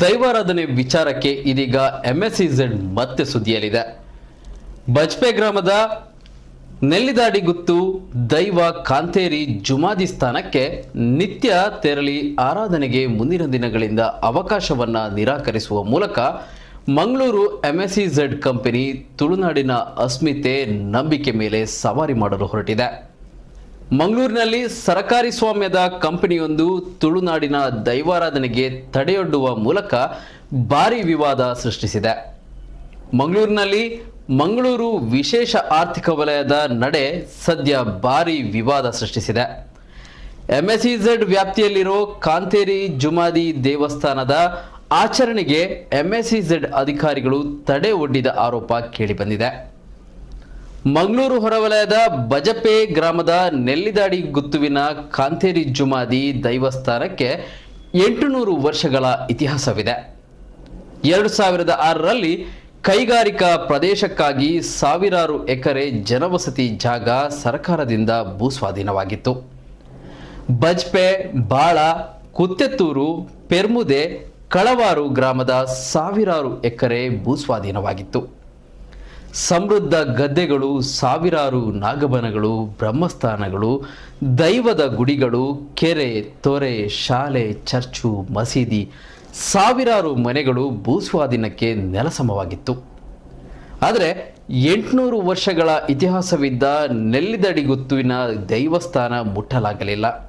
ದೈವಾರಾಧನೆ ವಿಚಾರಕ್ಕೆ ಇದೀಗ ಎಂಎಸ್ಇಝೆಡ್ ಮತ್ತೆ ಸುದ್ದಿಯಲ್ಲಿದೆ. ಬಜ್ಪೆ ಗ್ರಾಮದ ನೆಲ್ಲಿದಾಡಿ ಗುತ್ತು ದೈವ ಕಾಂತೇರಿ ಜುಮಾದಿ ಸ್ಥಾನಕ್ಕೆ ನಿತ್ಯ ತೆರಳಿ ಆರಾಧನೆಗೆ ಮುಂದಿನ ದಿನಗಳಿಂದ ಅವಕಾಶವನ್ನ ನಿರಾಕರಿಸುವ ಮೂಲಕ ಮಂಗಳೂರು ಎಂಎಸ್ಇಝೆಡ್ ಕಂಪನಿ ತುಳುನಾಡಿನ ಅಸ್ಮಿತೆ ನಂಬಿಕೆ ಮೇಲೆ ಸವಾರಿ ಮಾಡಲು ಹೊರಟಿದೆ. ಮಂಗಳೂರಿನಲ್ಲಿ ಸರಕಾರಿ ಸ್ವಾಮ್ಯದ ಕಂಪನಿಯೊಂದು ತುಳುನಾಡಿನ ದೈವಾರಾಧನೆಗೆ ತಡೆಯೊಡ್ಡುವ ಮೂಲಕ ಭಾರಿ ವಿವಾದ ಸೃಷ್ಟಿಸಿದೆ. ಮಂಗಳೂರಿನಲ್ಲಿ ಮಂಗಳೂರು ವಿಶೇಷ ಆರ್ಥಿಕ ವಲಯದ ನಡೆ ಸದ್ಯ ಭಾರಿ ವಿವಾದ ಸೃಷ್ಟಿಸಿದೆ. ಎಂಎಸ್ಇಝೆಡ್ ವ್ಯಾಪ್ತಿಯಲ್ಲಿರೋ ಕಾಂತೇರಿ ಜುಮಾದಿ ದೇವಸ್ಥಾನದ ಆಚರಣೆಗೆ ಎಂಎಸ್ಇಝೆಡ್ ಅಧಿಕಾರಿಗಳು ತಡೆ ಒಡ್ಡಿದ ಆರೋಪ ಕೇಳಿಬಂದಿದೆ. ಮಂಗಳೂರು ಹೊರವಲಯದ ಬಜಪೆ ಗ್ರಾಮದ ನೆಲ್ಲಿದಾಡಿ ಗುತ್ತುವಿನ ಕಾಂತೇರಿ ಜುಮಾದಿ ದೈವಸ್ಥಾನಕ್ಕೆ ಎಂಟುನೂರು ವರ್ಷಗಳ ಇತಿಹಾಸವಿದೆ. ಎರಡು ಸಾವಿರದ ಆರರಲ್ಲಿ ಕೈಗಾರಿಕಾ ಪ್ರದೇಶಕ್ಕಾಗಿ ಸಾವಿರಾರು ಎಕರೆ ಜನವಸತಿ ಜಾಗ ಸರ್ಕಾರದಿಂದ ಭೂಸ್ವಾಧೀನವಾಗಿತ್ತು. ಬಜ್ಪೆ, ಬಾಳ, ಕುತ್ತೆತ್ತೂರು, ಪೆರ್ಮುದೆ, ಕಳವಾರು ಗ್ರಾಮದ ಸಾವಿರಾರು ಎಕರೆ ಭೂಸ್ವಾಧೀನವಾಗಿತ್ತು. ಸಮೃದ್ಧ ಗದ್ದೆಗಳು, ಸಾವಿರಾರು ನಾಗಬನಗಳು, ಬ್ರಹ್ಮಸ್ಥಾನಗಳು, ದೈವದ ಗುಡಿಗಳು, ಕೆರೆ, ತೊರೆ, ಶಾಲೆ, ಚರ್ಚು, ಮಸೀದಿ, ಸಾವಿರಾರು ಮನೆಗಳು ಭೂಸ್ವಾಧೀನಕ್ಕೆ ನೆಲಸಮವಾಗಿತ್ತು. ಆದರೆ ಎಂಟುನೂರು ವರ್ಷಗಳ ಇತಿಹಾಸವಿದ್ದ ನೆಲ್ಲಿದಡಿಗುತ್ತುವಿನ ದೈವಸ್ಥಾನ ಮುಟ್ಟಲಾಗಲಿಲ್ಲ.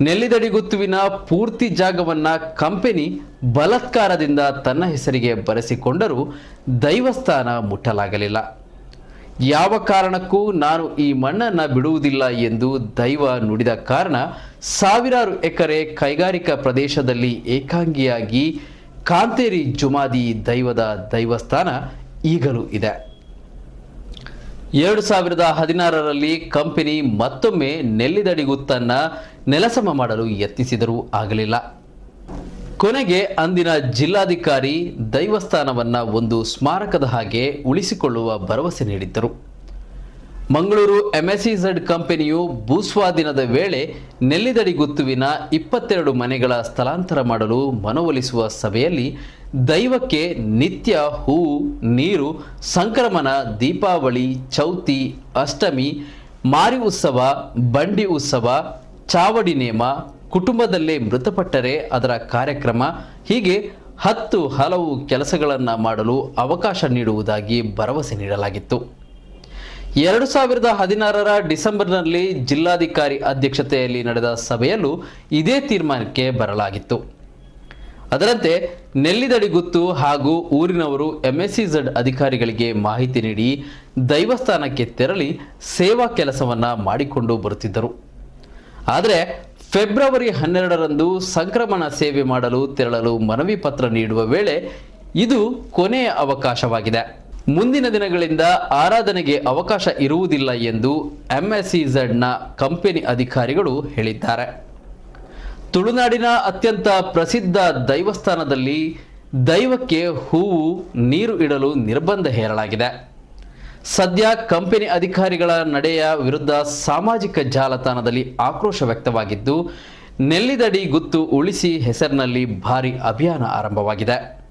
ನೆಲ್ಲಿದಡಿಗುತ್ತುವಿನ ಪೂರ್ತಿ ಜಾಗವನ್ನ ಕಂಪೆನಿ ಬಲತ್ಕಾರದಿಂದ ತನ್ನ ಹೆಸರಿಗೆ ಬರೆಸಿಕೊಂಡರೂ ದೈವಸ್ಥಾನ ಮುಟ್ಟಲಾಗಲಿಲ್ಲ. ಯಾವ ಕಾರಣಕ್ಕೂ ನಾನು ಈ ಮಣ್ಣನ್ನ ಬಿಡುವುದಿಲ್ಲ ಎಂದು ದೈವ ನುಡಿದ ಕಾರಣ ಸಾವಿರಾರು ಎಕರೆ ಕೈಗಾರಿಕಾ ಪ್ರದೇಶದಲ್ಲಿ ಏಕಾಂಗಿಯಾಗಿ ಕಾಂತೇರಿ ಜುಮಾದಿ ದೈವದ ದೈವಸ್ಥಾನ ಈಗಲೂ ಇದೆ. ಎರಡು ಸಾವಿರದ ಹದಿನಾರರಲ್ಲಿ ಕಂಪನಿ ಮತ್ತೊಮ್ಮೆ ನೆಲ್ಲಿದಡಿಗುತ್ತನ್ನ ನೆಲಸಮ ಮಾಡಲು ಯತ್ನಿಸಿದರೂ ಆಗಲಿಲ್ಲ. ಕೊನೆಗೆ ಅಂದಿನ ಜಿಲ್ಲಾಧಿಕಾರಿ ದೈವಸ್ಥಾನವನ್ನ ಒಂದು ಸ್ಮಾರಕದ ಹಾಗೆ ಉಳಿಸಿಕೊಳ್ಳುವ ಭರವಸೆ ನೀಡಿದ್ದರು. ಮಂಗಳೂರು ಎಂಎಸ್ಇಝೆಡ್ ಕಂಪನಿಯು ಭೂಸ್ವಾಧೀನದ ವೇಳೆ ನೆಲ್ಲಿದಡಿ ಗುತ್ತುವಿನ ಇಪ್ಪತ್ತೆರಡು ಮನೆಗಳ ಸ್ಥಳಾಂತರ ಮಾಡಲು ಮನವೊಲಿಸುವ ಸಭೆಯಲ್ಲಿ ದೈವಕ್ಕೆ ನಿತ್ಯ ಹೂ ನೀರು, ಸಂಕ್ರಮಣ, ದೀಪಾವಳಿ, ಚೌತಿ, ಅಷ್ಟಮಿ, ಮಾರಿ ಉತ್ಸವ, ಬಂಡಿ ಉತ್ಸವ, ಚಾವಡಿ ನೇಮ, ಕುಟುಂಬದಲ್ಲೇ ಮೃತಪಟ್ಟರೆ ಅದರ ಕಾರ್ಯಕ್ರಮ, ಹೀಗೆ ಹತ್ತು ಹಲವು ಕೆಲಸಗಳನ್ನು ಮಾಡಲು ಅವಕಾಶ ನೀಡುವುದಾಗಿ ಭರವಸೆ ನೀಡಲಾಗಿತ್ತು. ಎರಡು ಸಾವಿರದ ಹದಿನಾರರ ಡಿಸೆಂಬರ್ನಲ್ಲಿ ಜಿಲ್ಲಾಧಿಕಾರಿ ಅಧ್ಯಕ್ಷತೆಯಲ್ಲಿ ನಡೆದ ಸಭೆಯಲ್ಲೂ ಇದೇ ತೀರ್ಮಾನಕ್ಕೆ ಬರಲಾಗಿತ್ತು. ಅದರಂತೆ ನೆಲ್ಲಿದಡಿಗುತ್ತು ಹಾಗೂ ಊರಿನವರು ಎಂಎಸ್ಸಿಝೆಡ್ ಅಧಿಕಾರಿಗಳಿಗೆ ಮಾಹಿತಿ ನೀಡಿ ದೈವಸ್ಥಾನಕ್ಕೆ ತೆರಳಿ ಸೇವಾ ಕೆಲಸವನ್ನ ಮಾಡಿಕೊಂಡು ಬರುತ್ತಿದ್ದರು. ಆದರೆ ಫೆಬ್ರವರಿ ಹನ್ನೆರಡರಂದು ಸಂಕ್ರಮಣ ಸೇವೆ ಮಾಡಲು ತೆರಳಲು ಮನವಿ ಪತ್ರ ನೀಡುವ ವೇಳೆ ಇದು ಕೊನೆಯ ಅವಕಾಶವಾಗಿದೆ. ಮುಂದಿನ ದಿನಗಳಿಂದ ಆರಾಧನೆಗೆ ಅವಕಾಶ ಇರುವುದಿಲ್ಲ ಎಂದು ಎಂಎಸ್ಇಝಡ್ನ ಕಂಪನಿ ಅಧಿಕಾರಿಗಳು ಹೇಳಿದ್ದಾರೆ. ತುಳುನಾಡಿನ ಅತ್ಯಂತ ಪ್ರಸಿದ್ಧ ದೈವಸ್ಥಾನದಲ್ಲಿ ದೈವಕ್ಕೆ ಹೂವು, ನೀರು ಇಡಲು ನಿರ್ಬಂಧ ಹೇರಲಾಗಿದೆ. ಸದ್ಯ ಕಂಪನಿ ಅಧಿಕಾರಿಗಳ ನಡೆಯ ವಿರುದ್ಧ ಸಾಮಾಜಿಕ ಜಾಲತಾಣದಲ್ಲಿ ಆಕ್ರೋಶ ವ್ಯಕ್ತವಾಗಿದ್ದು, ನೆಲ್ಲಿದಡಿ ಗುತ್ತು ಉಳಿಸಿ ಹೆಸರಿನಲ್ಲಿ ಭಾರಿ ಅಭಿಯಾನ ಆರಂಭವಾಗಿದೆ.